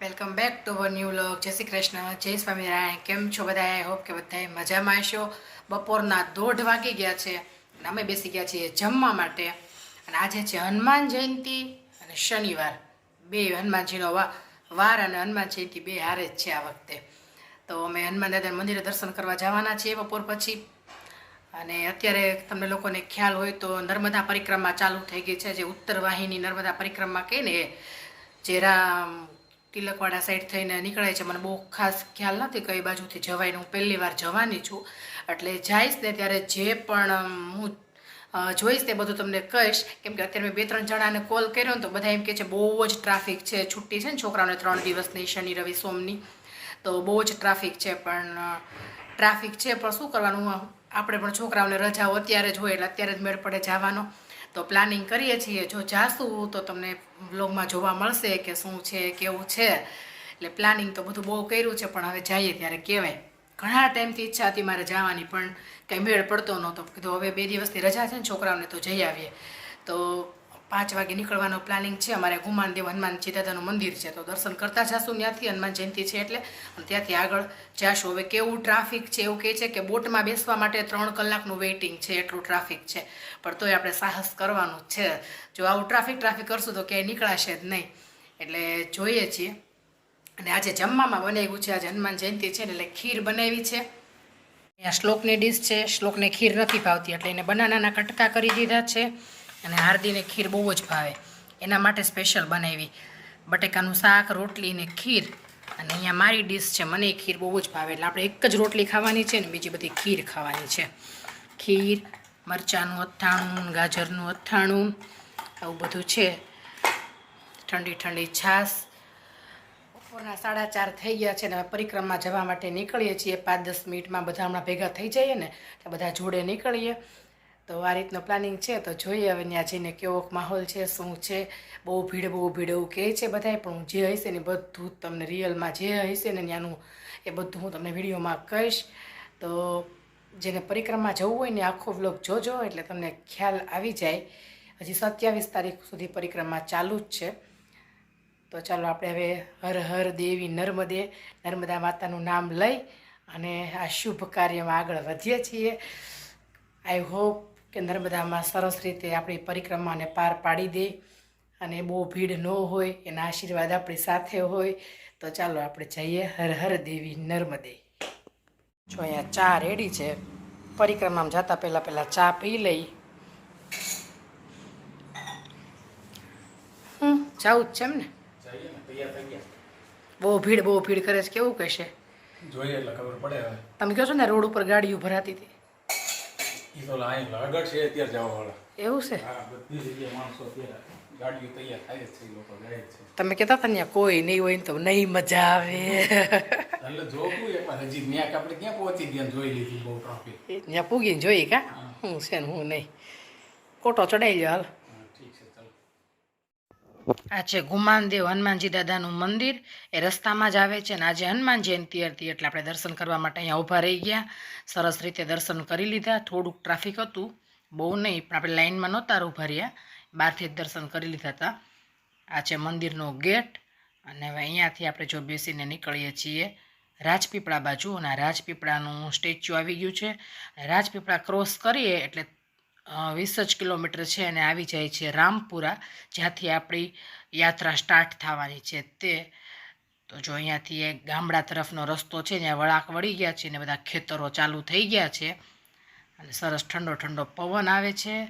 Welcome back to our new vlog જય શ્રી કૃષ્ણ. જય સ્વામિનારાયણ. કેમ છો બધા આઈ હોપ કે બધાએ મજામાં હશો. બપોરના દોઢ વાગી ગયા છે અને અમે બેસી ગયા છીએ જમવા માટે. અને આજે છે હનુમાન જયંતિ અને શનિવાર. બે હનુમાનજીનો વાર અને હનુમાન જયંતિ બે હારે જ છે આ વખતે. તો અમે હનુમાન દાદા મંદિરે દર્શન કરવા જવાના છીએ બપોર પછી. અને અત્યારે તમને લોકોને ખ્યાલ હોય તો નર્મદા પરિક્રમા ચાલુ થઈ ગઈ છે. જે ઉત્તર વાહિની નર્મદા પરિક્રમા કહે ને એ જે રામ તિલકવાડા સાઈડ થઈને નીકળાય છે. મને બહુ ખાસ ખ્યાલ નથી કઈ બાજુથી જવાય હું પહેલી વાર જવાની છું. એટલે જઈશ ને ત્યારે જે પણ હું જોઈશ તે બધું તમને કહીશ. કેમ કે અત્યારે મેં બે ત્રણ જણાને કોલ કર્યો ને તો બધા એમ કહે છે, બહુ જ ટ્રાફિક છે. છુટ્ટી છે ને છોકરાઓને ત્રણ દિવસની, શનિ, રવિ, સોમની. તો બહુ જ ટ્રાફિક છે પણ ટ્રાફિક છે. પણ શું કરવાનું? આપણે પણ છોકરાઓને રજાઓ અત્યારે જ હોય એટલે અત્યારે જ મેળ પડે જવાનો. તો પ્લાનિંગ કરીએ છીએ. જો જાશું તો તમને બ્લોગમાં જોવા મળશે કે શું છે, કેવું છે. એટલે પ્લાનિંગ તો બધું બહુ કર્યું છે, પણ હવે જઈએ ત્યારે કહેવાય. ઘણા ટાઈમથી ઈચ્છા હતી મારે જવાની, પણ કંઈ મેળ પડતો નહોતો. કીધું હવે બે દિવસથી રજા છે ને છોકરાઓને તો જઈ આવીએ. તો પાંચ વાગે નીકળવાનો પ્લાનિંગ છે. અમારે ગુમાનદેવ હનુમાનજી દાદાનું મંદિર છે. તો દર્શન કરતા જાશું ત્યાંથી. હનુમાન જયંતિ છે એટલે ત્યાંથી આગળ જાશું. હવે કેવું ટ્રાફિક છે એવું કહે છે કે બોટમાં બેસવા માટે ત્રણ કલાકનું વેઇટિંગ છે. એટલું ટ્રાફિક છે. પણ તોય આપણે સાહસ કરવાનું છે. જો આવું ટ્રાફિક ટ્રાફિક કરશું તો ક્યાંય નીકળાશે જ નહીં. એટલે જોઈએ છીએ. અને આજે જમવામાં બનાવ્યું છે. આજે હનુમાન જયંતિ છે એટલે ખીર બનાવી છે. અહીંયા શ્લોકની ડીશ છે. શ્લોકને ખીર નથી ભાવતી એટલે એને બનાનાના કટકા કરી દીધા છે. અને હાર્દીને ખીર બહુ જ ભાવે. એના માટે સ્પેશિયલ બનાવી. બટેકાનું શાક, રોટલી ને ખીર. અને અહીંયા મારી ડીશ છે, મને એ ખીર બહુ જ ભાવે. એટલે આપણે એક જ રોટલી ખાવાની છે ને બીજી બધી ખીર ખાવાની છે. ખીર, મરચાંનું અથાણું ગાજરનું અથાણું. આવું બધું છે. ઠંડી ઠંડી છાશ. બપોરના સાડા ચાર થઈ ગયા છે ને હવે પરિક્રમા જવા માટે નીકળીએ છીએ. પાંચ દસ મિનિટમાં બધા હમણાં ભેગા થઈ જઈએ ને બધા જોડે નીકળીએ. તો આ રીતનો પ્લાનિંગ છે, તો જોઈએ હવે ત્યાં જઈને કેવો માહોલ છે, શું છે, બહુ ભીડ બહુ ભીડ એવું કહે છે બધાય, પણ હું જે હશે ને બધું તમને રિયલમાં જે હશે ને ત્યાંનું એ બધું હું તમને વિડીયોમાં કહીશ. તો જેને પરિક્રમા જવું હોય ને આખો વ્લોગ જોજો, એટલે તમને ખ્યાલ આવી જાય. હજી સત્યાવીસ તારીખ સુધી પરિક્રમા ચાલુ જ છે. તો ચાલો આપણે હવે હર હર દેવી નર્મદે, નર્મદા માતાનું નામ લઈ અને આ શુભ કાર્યમાં આગળ વધીએ છીએ. આઈ હોપ કે નર્મદામાં સરસ રીતે આપણી પરિક્રમાને પાર પાડી દે અને બહુ ભીડ ન હોય એના આશીર્વાદ આપણી સાથે હોય તો ચાલો આપણે જઈએ હર હર દેવી નર્મદે. જો અહીંયા ચા રેડી છે પરિક્રમામાં જતા પહેલાં પહેલાં ચા પી લઈ. હમ જાઉં જ છે એમ ને? બહુ ભીડ બહુ ભીડ કરે છે કેવું કહેશે? જોઈએ એટલે ખબર પડે તમે કહો છો ને રોડ ઉપર ગાડીઓ ભરાતી હતી. ઈ તો અહીં આગળ છે અત્યારે જવા વાળા એવું છે? હા બધી જગ્યાએ માણસો અત્યારે ગાડીઓ તૈયાર થાય છે લોકો જાય છે. તમે કહેતા હતા ને કોઈ નહીં હોય ને તો નહીં મજા આવે. એટલે જોવું એકવાર હજી ત્યાં આપણે ક્યાં પહોંચી ગયા જોઈ લીધી બહુ ટ્રાફિક ત્યાં પૂગીને જોઈ કા? હું. છે ને હું નહીં. કોટો ચડાઈ ગયો હાલ. આ છે ગુમાનદેવ હનુમાનજી દાદાનું મંદિર. એ રસ્તામાં જ આવે છે ને આજે હનુમાન જયંતિ હતી એટલે આપણે દર્શન કરવા માટે અહીંયા ઊભા રહી ગયા. સરસ રીતે દર્શન કરી લીધા. થોડુંક ટ્રાફિક હતું. બહુ નહીં, પણ આપણે લાઇનમાં નહોતા ઊભા રહ્યા. બહારથી જ દર્શન કરી લીધા હતા. આ છે મંદિરનો ગેટ અને હવે અહીંયાથી આપણે જો બેસીને નીકળીએ છીએ રાજપીપળા બાજુ અને રાજપીપળાનું સ્ટેચ્યુ આવી ગયું છે. રાજપીપળા ક્રોસ કરીએ એટલે વીસ જ કિલોમીટર છે અને આવી જાય છે રામપુરા, જ્યાંથી આપણી યાત્રા સ્ટાર્ટ થવાની છે તે. તો જો અહીંયાથી એક ગામડા તરફનો રસ્તો છે ત્યાં વળાક વળી ગયા છે ને, બધા ખેતરો ચાલુ થઈ ગયા છે. અને સરસ ઠંડો ઠંડો પવન આવે છે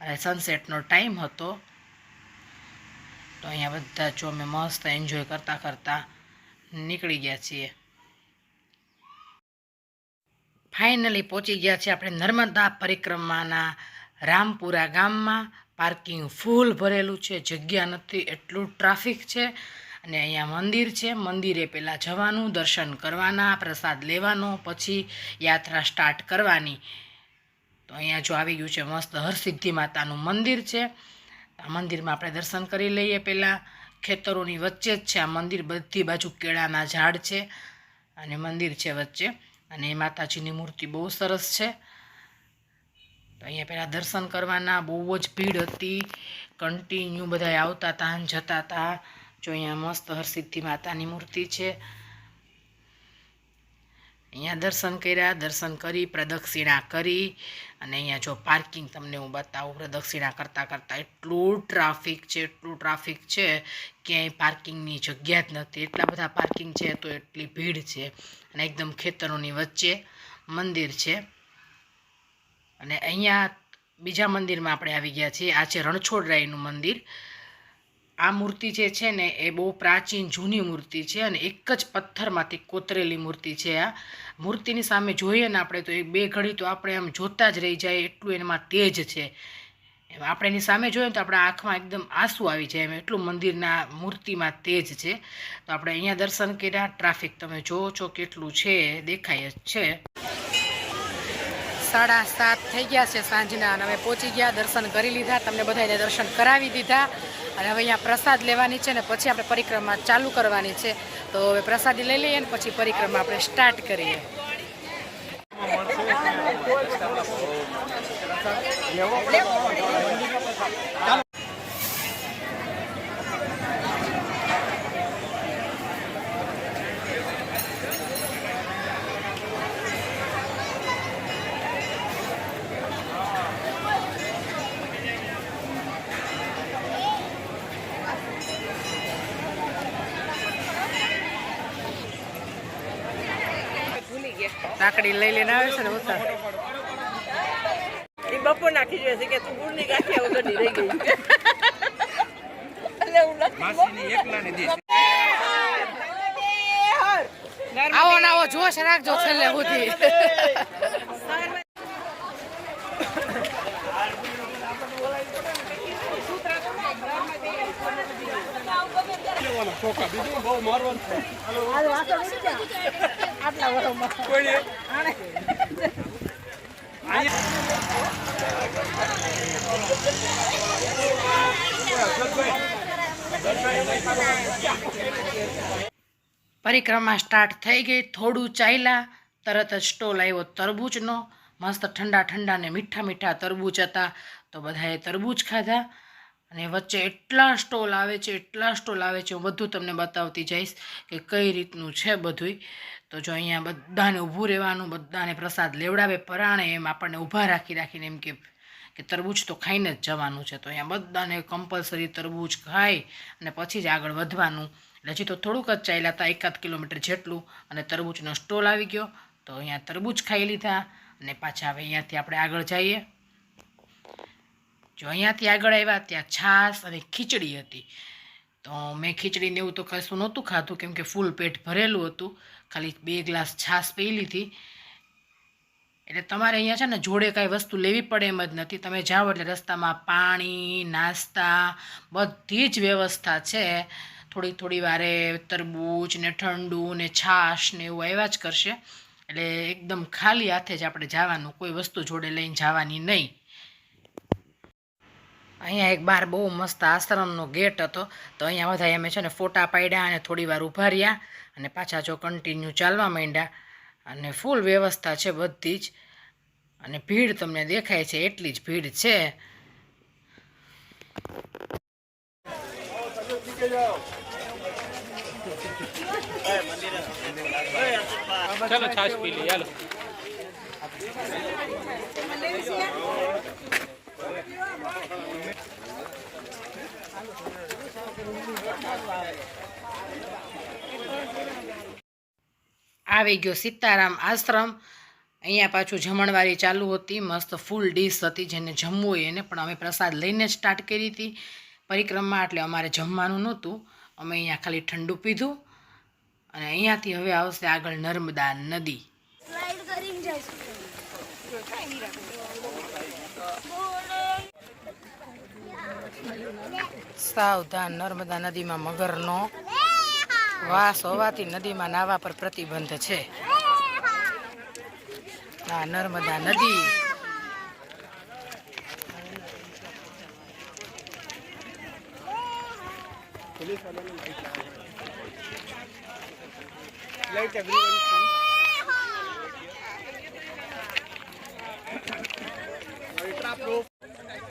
અને સનસેટનો ટાઈમ હતો. તો અહીંયા બધા જો અમે મસ્ત એન્જોય કરતાં કરતાં નીકળી ગયા છીએ. ફાઇનલી પહોંચી ગયા છે આપણે નર્મદા પરિક્રમાના રામપુરા ગામમાં પાર્કિંગ ફૂલ ભરેલું છે, જગ્યા નથી, એટલું ટ્રાફિક છે અને અહીંયા મંદિર છે. મંદિરે પહેલાં જવાનું, દર્શન કરવાના, પ્રસાદ લેવાનો, પછી યાત્રા સ્ટાર્ટ કરવાની. તો અહીંયા જો આવી ગયું છે, મસ્ત હરસિદ્ધિ માતાનું મંદિર છે. આ મંદિરમાં આપણે દર્શન કરી લઈએ પહેલાં ખેતરોની વચ્ચે જ છે આ મંદિર, બધી બાજુ કેળાના ઝાડ છે અને મંદિર છે વચ્ચે. અને એ માતાજીની મૂર્તિ બહુ સરસ છે. અહીંયા પહેલાં દર્શન કરવાના, બહુ જ ભીડ હતી. કન્ટિન્યુ બધા આવતા હતા અને જતા હતા જો અહીંયા મસ્ત હરસિદ્ધિ માતાની મૂર્તિ છે. અહીંયા દર્શન કર્યા, દર્શન કરી, પ્રદક્ષિણા કરી. અને અહીંયા જો પાર્કિંગ તમને હું બતાવું, પ્રદક્ષિણા કરતાં કરતાં એટલું ટ્રાફિક છે, એટલું ટ્રાફિક છે ક્યાંય પાર્કિંગની જગ્યા જ નથી. એટલા બધા પાર્કિંગ છે તો એટલી ભીડ છે. અને એકદમ ખેતરોની વચ્ચે મંદિર છે. અને અહીંયા બીજા મંદિરમાં આપણે આવી ગયા છીએ. આ છે રણછોડરાયનું મંદિર. આ મૂર્તિ જે છે ને, એ બહુ પ્રાચીન, જૂની મૂર્તિ છે અને એક જ પથ્થરમાંથી કોતરેલી મૂર્તિ છે આ. મૂર્તિની સામે જોઈએ ને આપણે તો એક બે ઘડી તો આપણે આમ જોતા જ રહી જાય, એટલું એમાં તેજ છે. આપણે એની સામે જોઈએ તો આપણા આંખમાં એકદમ આંસુ આવી જાય એમ, એટલું મંદિરના મૂર્તિમાં તેજ છે. તો આપણે અહીંયા દર્શન કર્યા, ટ્રાફિક તમે જોવો છો કેટલું છે, દેખાય જ છે. સાડા સાત થઈ ગયા છે સાંજના અને અમે પહોંચી ગયા, દર્શન કરી લીધા, તમને બધાને દર્શન કરાવી દીધા. અને હવે અહીંયા પ્રસાદ લેવાની છે ને પછી આપણે પરિક્રમા ચાલુ કરવાની છે. તો હવે પ્રસાદી લઈ લઈએ ને પછી પરિક્રમા આપણે સ્ટાર્ટ કરીએ. લાકડી લઈ લઈને આવે છે ને ઉતાર. એ બપોર નાખી જોઈએ છે કે તું ગુડની ગાંઠિયા વગરની રહી ગઈ. એટલે હું નથી આવો ને આવો જોશ રાખજો છેલ્લે સુધી. પરિક્રમા સ્ટાર્ટ થઈ ગઈ થોડું ચાલ્યા તરત જ સ્ટોલ આવ્યો તરબૂચનો. મસ્ત ઠંડા ઠંડા ને મીઠા મીઠા તરબૂચ હતા. તો બધાએ તરબૂચ ખાધા. અને વચ્ચે એટલા સ્ટોલ આવે છે, એટલા સ્ટોલ આવે છે, હું બધું તમને બતાવતી જઈશ કે કઈ રીતનું છે બધુંય. તો જો અહીંયા બધાને ઊભું રહેવાનું, બધાને પ્રસાદ લેવડાવે, પરાણે એમ આપણને ઊભા રાખી રાખીને એમ કે કે તરબૂચ તો ખાઈને જ જવાનું છે. તો અહીંયા બધાને કમ્પલસરી તરબૂચ ખાય અને પછી જ આગળ વધવાનું. એટલે હજી તો થોડુંક જ ચાલ્યા હતા, એકાદ કિલોમીટર જેટલું, અને તરબૂચનો સ્ટોલ આવી ગયો. તો અહીંયા તરબૂચ ખાઈ લીધા અને પાછા હવે અહીંયાથી આપણે આગળ જઈએ. જો અહીંયાથી આગળ આવ્યા, ત્યાં છાશ અને ખીચડી હતી. તો મેં ખીચડીને એવું તો કશું નહોતું ખાધું, કેમ કે ફૂલ પેટ ભરેલું હતું. ખાલી બે ગ્લાસ છાશ પી લીધી. એટલે તમારે અહીંયા છે ને જોડે કાંઈ વસ્તુ લેવી પડે એમ જ નથી. તમે જાઓ એટલે રસ્તામાં પાણી, નાસ્તા, બધી જ વ્યવસ્થા છે. થોડી થોડી વારે તરબૂચ ને ઠંડુ ને છાશ ને એવું આવ્યા જ કરશે. એટલે એકદમ ખાલી હાથે જ આપણે જવાનું, કોઈ વસ્તુ જોડે લઈને જવાની નહીં. અહીંયા એક બાર બહુ મસ્ત આશ્રમનો ગેટ હતો. તો અહીંયા બધા અમે છે ને ફોટા પાડ્યા અને થોડી વાર ઊભા રહ્યા અને પાછા જો કન્ટિન્યુ ચાલવા માંડ્યા. અને ફૂલ વ્યવસ્થા છે બધી જ. અને ભીડ તમને દેખાય છે, એટલી જ ભીડ છે. ચાલો છાશ પી લઈએ ચાલો આવી ગયો સીતારામ આશ્રમ. અહીંયા પાછું જમણવારી ચાલુ હતી. મસ્ત ફૂલ ડીશ હતી જેને જમવું હોય એને પણ અમે પ્રસાદ લઈને જ સ્ટાર્ટ કરી હતી. પરિક્રમા એટલે અમારે જમવાનું નહોતું. અમે અહીંયા ખાલી ઠંડુ પીધું અને અહીંયાથી હવે આવશે આગળ નર્મદા નદી સ્લાઇડ કરીને જઈશું સાવધાન નર્મદા નદીમાં મગરનો વાસ હોવાથી નદીમાં નાહવા પર પ્રતિબંધ છે. આ નર્મદા નદી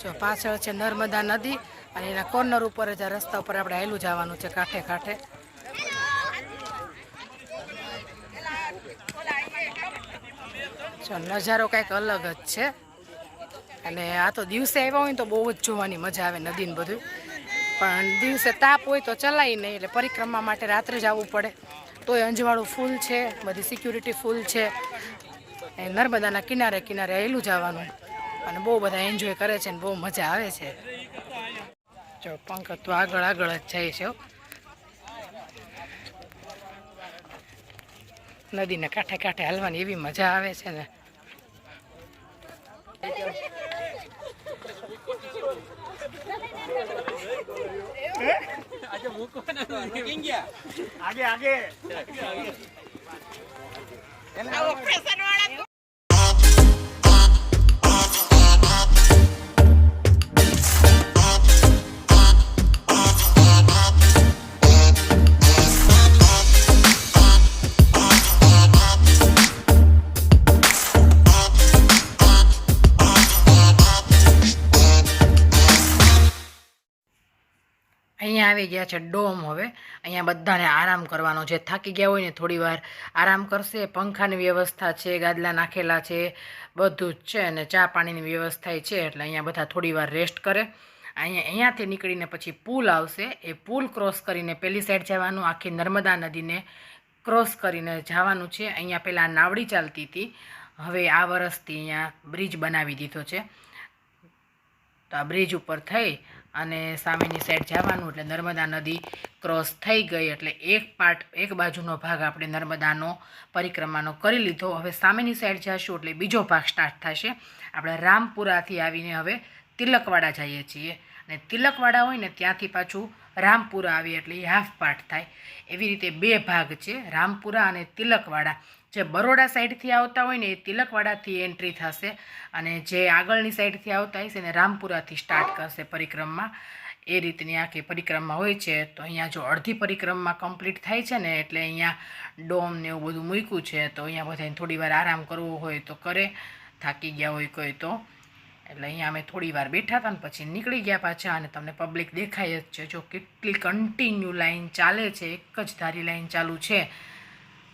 જો પાછળ છે નર્મદા નદી અને એના કોર્નર ઉપર જ રસ્તા ઉપર આપણે હેલું જવાનું છે કાંઠે કાંઠે. જો નજારો કંઈક અલગ જ છે. અને આ તો દિવસે આવ્યા હોય ને તો બહુ જ જોવાની મજા આવે નદીને બધું. પણ દિવસે તાપ હોય તો ચલાય નહીં, એટલે પરિક્રમા માટે રાત્રે જ આવવું પડે. તોય અંજવાળું ફૂલ છે, બધી સિક્યુરિટી ફૂલ છે. એ નર્મદાના કિનારે કિનારે આવેલું જવાનું. અને બહુ બધા એન્જોય કરે છે ને બહુ મજા આવે છે. જો પંકજ તો આગળ આગળ જ જાય છે હો. નદીને કાંઠે કાંઠે હાલવાની એવી મજા આવે છે ને. અહીંયા આવી ગયા છે ડોમ હવે. અહીંયા બધાને આરામ કરવાનો છે. થાકી ગયા હોય ને થોડી વાર આરામ કરશે. પંખાની વ્યવસ્થા છે, ગાદલા નાખેલા છે, બધું જ છે અને ચા પાણીની વ્યવસ્થા છે એટલે અહીંયા બધા થોડી વાર રેસ્ટ કરે. અહીંયા, અહીંયાથી નીકળીને પછી પુલ આવશે. એ પુલ ક્રોસ કરીને પેલી સાઈડ જવાનું, આખી નર્મદા નદીને ક્રોસ કરીને જવાનું છે. અહીંયા પહેલાં નાવડી ચાલતી હતી. હવે આ વર્ષથી અહીંયા બ્રિજ બનાવી દીધો છે. તો આ બ્રિજ ઉપર થઈ અને સામેની સાઈડ જવાનું એટલે નર્મદા નદી ક્રોસ થઈ ગઈ એટલે એક પાર્ટ એક બાજુનો ભાગ આપણે નર્મદાનો પરિક્રમાનો કરી લીધો. હવે સામેની સાઈડ જઈશું એટલે બીજો ભાગ સ્ટાર્ટ થશે. આપણે રામપુરાથી આવીને હવે તિલકવાડા જઈએ છીએ. અને તિલકવાડા હોય ને ત્યાંથી પાછું રામપુરા આવીએ એટલે એ હાફ પાર્ટ થાય. એવી રીતે બે ભાગ છે, રામપુરા અને તિલકવાડા. જે બરોડા સાઈડથી આવતા હોય ને એ તિલકવાડાથી એન્ટ્રી થશે અને જે આગળની સાઈડથી આવતા હશે ને રામપુરાથી સ્ટાર્ટ કરશે પરિક્રમા. એ રીતની આખી પરિક્રમા હોય છે. તો અહીંયા જો અડધી પરિક્રમા કમ્પ્લીટ થાય છે ને એટલે અહીંયા ડોમ ને એવું બધું મૂક્યું છે, તો અહીંયા બધાને થોડી વાર આરામ કરવો હોય તો કરે. થાકી ગયા હોય કોઈ તો. એટલે અહીંયા અમે થોડી વાર બેઠા હતા ને પછી નીકળી ગયા પાછા અને તમને પબ્લિક દેખાય જ છે. જો કેટલી કન્ટિન્યુ લાઈન ચાલે છે, એક જ ધારી લાઈન ચાલુ છે.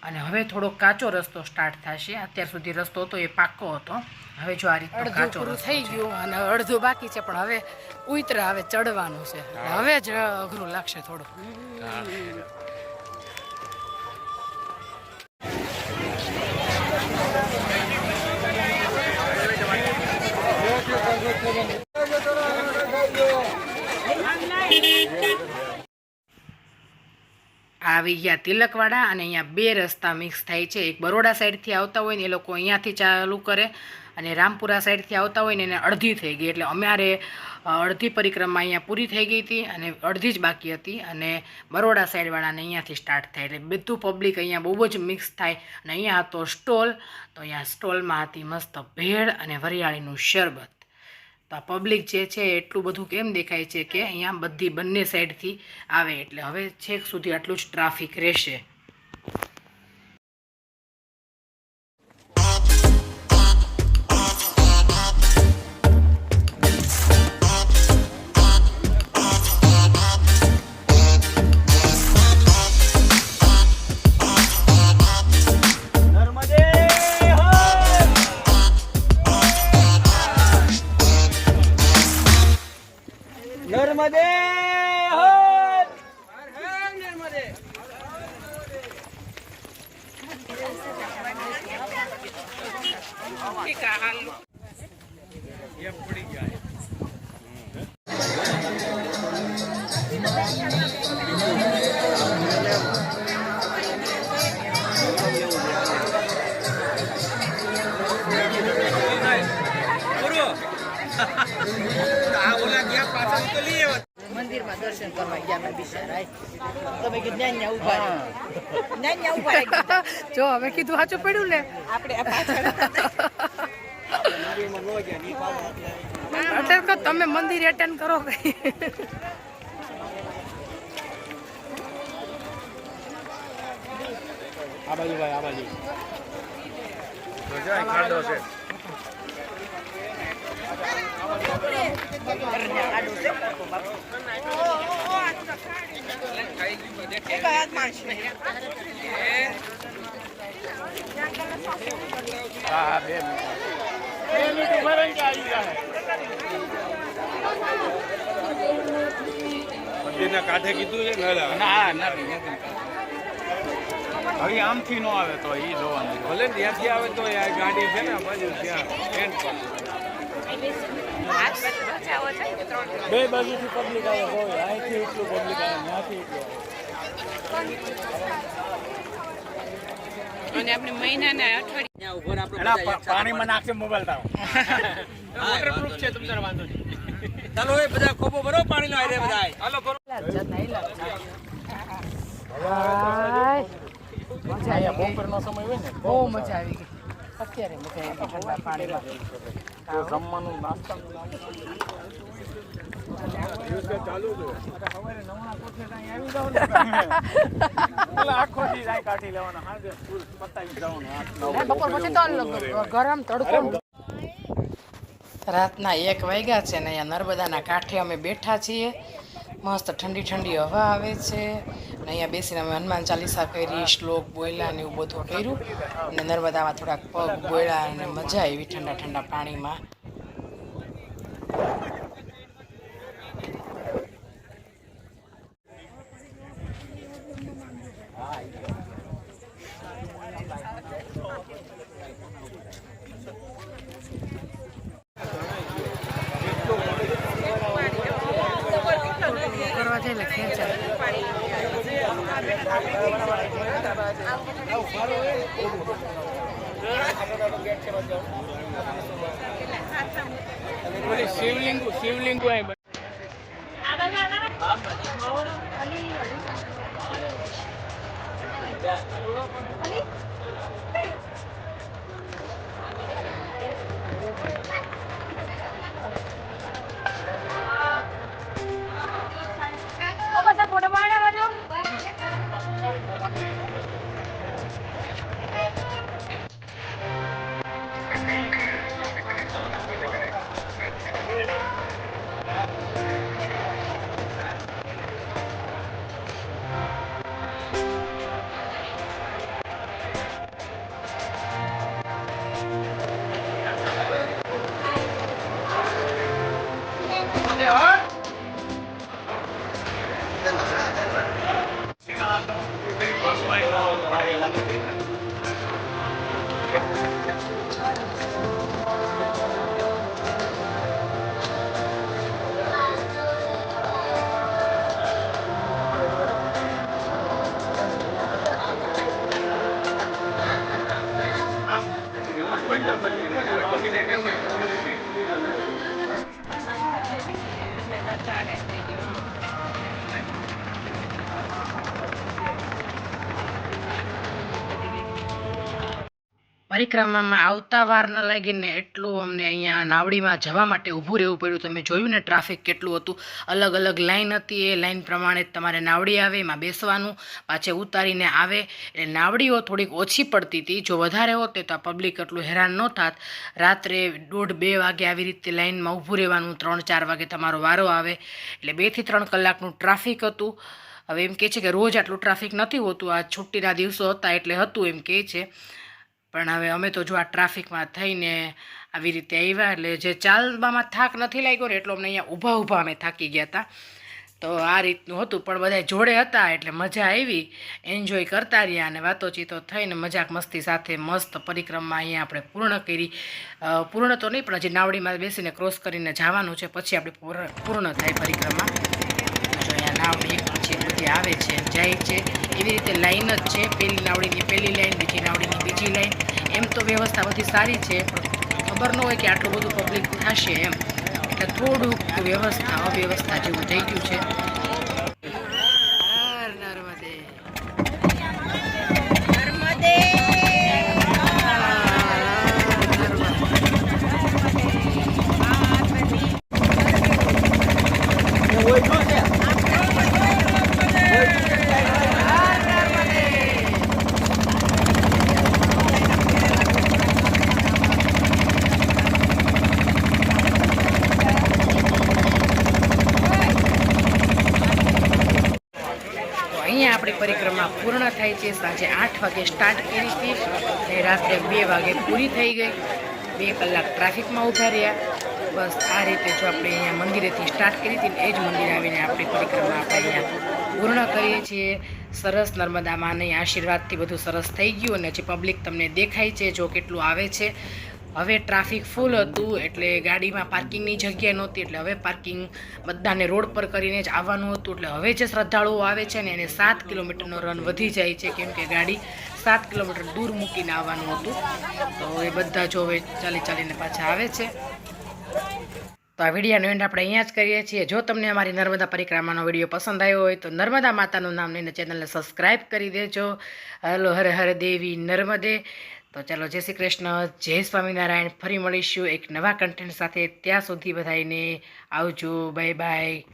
અને હવે થોડો કાચો રસ્તો સ્ટાર્ટ થશે. અત્યાર સુધી રસ્તો હતો એ પાક્કો હતો. હવે જો આ રીતે કાચો થઈ ગયો અને અડધું બાકી છે પણ હવે ઉતરા હવે ચડવાનું છે. હવે જ અઘરું લાગશે થોડું આવી ગયા તિલકવાડા અને અહીંયા બે રસ્તા મિક્સ થાય છે. એક બરોડા સાઈડથી આવતા હોય ને એ લોકો અહીંયાથી ચાલુ કરે અને રામપુરા સાઈડથી આવતા હોય ને એને અડધી થઈ ગઈ. એટલે અમારે અડધી પરિક્રમા અહીંયા પૂરી થઈ ગઈ હતી અને અડધી જ બાકી હતી અને બરોડા સાઈડવાળાને અહીંયાથી સ્ટાર્ટ થાય. એટલે બધું પબ્લિક અહીંયા બહુ જ મિક્સ થાય અને અહીંયા હતો સ્ટોલ તો અહીંયા સ્ટોલમાં હતી મસ્ત ભેળ અને વરિયાળીનું શરબત. તો આ પબ્લિક જે છે એટલું બધું કેમ દેખાય છે કે અહીંયા બધી બંને સાઈડથી આવે. એટલે હવે છેક સુધી આટલું જ ટ્રાફિક રહેશે. મંદિરમાં દર્શન કરવા ગયા અમે બિચારા તમે કીધું ન્યા ન્યા ઊભા રહો. ન્યા ન્યા ઊભા જો હવે કીધું સાચું પડ્યું ને. આપણે આ પાછળ. તમે મંદિર એટેન્ડ કરો કઈ. આ બાજુ ભાઈ આ બાજુ. ખાડો છે. હા બે બે મિનિટ ઊભા રહીને આવી જાય મંદિરના કાંઠે કીધું છે ને ના નથી હવે આમથી નો આવે તો એ જોવાનું. ભલે ત્યાંથી આવે તો આ ગાડી છે ને બાજુ ત્યાં. સ્ટેન્ડ પર. બે બાજુથી પબ્લિક આવે હોય અહીંથી એટલું પબ્લિક આવે ત્યાંથી એટલું અને આપણે મહિનાના અઠવાડિયે પાણીમાં નાખશે મોબાઈલ તાવ વોટરપ્રૂફ છે તમને વાંધો નહીં. ચાલો એ બધા ખોબો ભરો પાણીનો આઈ બધા હાલો અહીંયા બપોરનો સમય હોય ને બહુ મજા આવી. ગઈ. અત્યારે મજા આવી ઠંડા પાણીમાં. જમવાનું નાસ્તાનું એટલે આખો દી જાય કાઢી લેવાનો. હાજે સ્કૂલ પતાવી જવાનું આઠ નવ ને બપોર પછી તો અલગ ગરમ તડકો. રાતના એક વાગ્યા છે ને અહીંયા નર્મદાના કાંઠે અમે બેઠા છીએ. મસ્ત ઠંડી ઠંડી હવા આવે છે. અહીંયા બેસીને અમે હનુમાન ચાલીસા કરી, શ્લોક બોયલા ને એવું બધું કર્યું. અને નર્મદામાં થોડાક પગ બોયલા અને મજા આવી ઠંડા ઠંડા પાણીમાં. 아니? પરિક્રમામાં આવતા વાર ન લાગીને એટલું અમને અહીંયા નાવડીમાં જવા માટે ઊભું રહેવું પડ્યું. તમે જોયું ને ટ્રાફિક કેટલું હતું. અલગ અલગ લાઇન હતી. એ લાઇન પ્રમાણે તમારે નાવડી આવે, એમાં બેસવાનું, પાછે ઉતારીને આવે. એટલે નાવડીઓ થોડીક ઓછી પડતી હતી. જો વધારે હોત તો આ પબ્લિક એટલું હેરાન ન થાત. રાત્રે દોઢ બે વાગે આવી રીતે લાઇનમાં ઊભું રહેવાનું. ત્રણ ચાર વાગે તમારો વારો આવે. એટલે બેથી ત્રણ કલાકનું ટ્રાફિક હતું. હવે એમ કહે છે કે રોજ આટલું ટ્રાફિક નથી હોતું. આ છુટ્ટીના દિવસો હતા એટલે હતું એમ કહે છે. પણ હવે અમે તો જો આ ટ્રાફિકમાં થઈને આવી રીતે આવ્યા એટલે જે ચાલવામાં થાક નથી લાગ્યો ને એટલો અમને અહીંયા ઊભા ઊભા અમે થાકી ગયા હતા. તો આ રીતનું હતું, પણ બધા જોડે હતા એટલે મજા આવી એન્જોય કરતા રહ્યા અને વાતોચીતો થઈને મજાક મસ્તી સાથે મસ્ત પરિક્રમા અહીંયા આપણે પૂર્ણ કરી પૂર્ણ તો નહીં, પણ હજી નાવડીમાં બેસીને ક્રોસ કરીને જવાનું છે, પછી આપણે પૂર્ણ થાય પરિક્રમા. નાવડી એક બધી આવે છે જાય છે. એવી રીતે લાઈન જ છે. પહેલી નાવડીની પહેલી લાઈન બીજી નાવડીની બીજી લાઈન એમ તો વ્યવસ્થા બધી સારી છે પણ ખબર ન હોય કે આટલું બધું પબ્લિક થશે એમ. એટલે થોડુંક વ્યવસ્થા અવ્યવસ્થા જેવું થઈ ગયું છે. wake up. થાય છે. સાંજે આઠ વાગે સ્ટાર્ટ કરી હતી અને રાત્રે બે વાગે પૂરી થઈ ગઈ. બે કલાક ટ્રાફિકમાં ઊભા રહ્યા. બસ આ રીતે જો આપણે અહીંયા મંદિરેથી સ્ટાર્ટ કરી હતી ને એ જ મંદિરે આવીને આપણી પરિક્રમા આપણે અહીંયા પૂર્ણ કરીએ છીએ. સરસ નર્મદા માની આશીર્વાદથી બધું સરસ થઈ ગયું અને જે પબ્લિક તમને દેખાય છે જો કેટલું આવે છે. હવે ટ્રાફિક ફૂલ હતું એટલે ગાડીમાં પાર્કિંગની જગ્યા નહોતી, એટલે હવે પાર્કિંગ બધાને રોડ પર કરીને જ આવવાનું હતું. એટલે હવે જે શ્રદ્ધાળુઓ આવે છે ને એને સાત કિલોમીટરનો રન વધી જાય છે. કેમ કે ગાડી સાત કિલોમીટર દૂર મૂકીને આવવાનું હતું. તો એ બધા જો હવે ચાલી ચાલીને પાછા આવે છે. તો આ વિડીયાનો એન્ડ આપણે અહીંયા જ કરીએ છીએ. જો તમને અમારી નર્મદા પરિક્રમાનો વીડિયો પસંદ આવ્યો હોય તો નર્મદા માતાનું નામ લઈને ચેનલને સબસ્ક્રાઈબ કરી દેજો. હલો, હર હર દેવી, નર્મદે. તો ચાલો જય શ્રી કૃષ્ણ, જય સ્વામિનારાયણ. ફરી મળીશું એક નવા કન્ટેન્ટ સાથે. ત્યાં સુધી બધાને આવજો. Bye bye